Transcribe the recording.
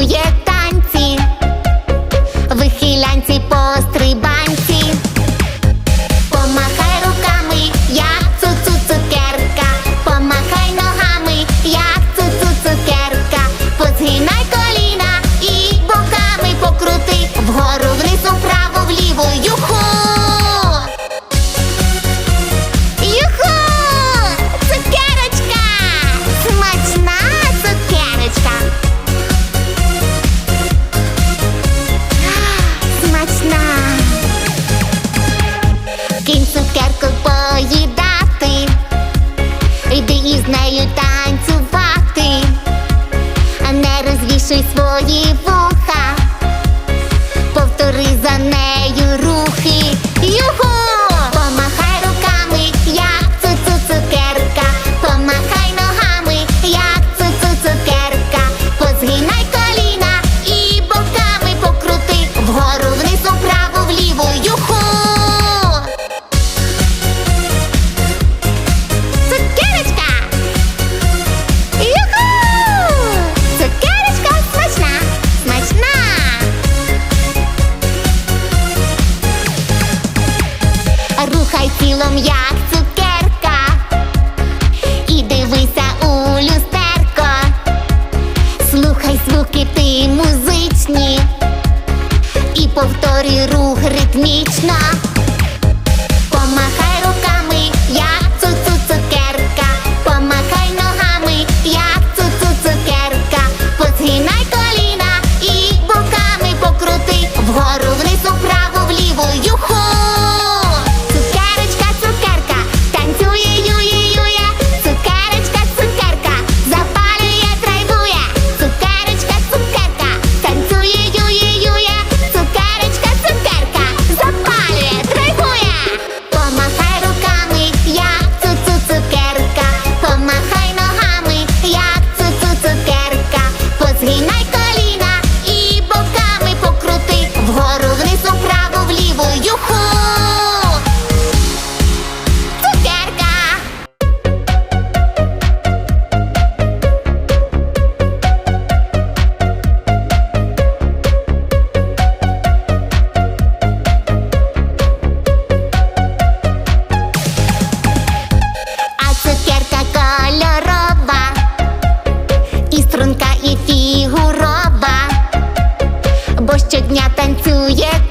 Yeah. іди із нею танцювати, а не розвішуй свої вуха, повтори за нею. тілом, як цукерка, і дивися у люстерко, слухай звуки ти музичні, і повторюй рух ритмічно. Yeah. yet.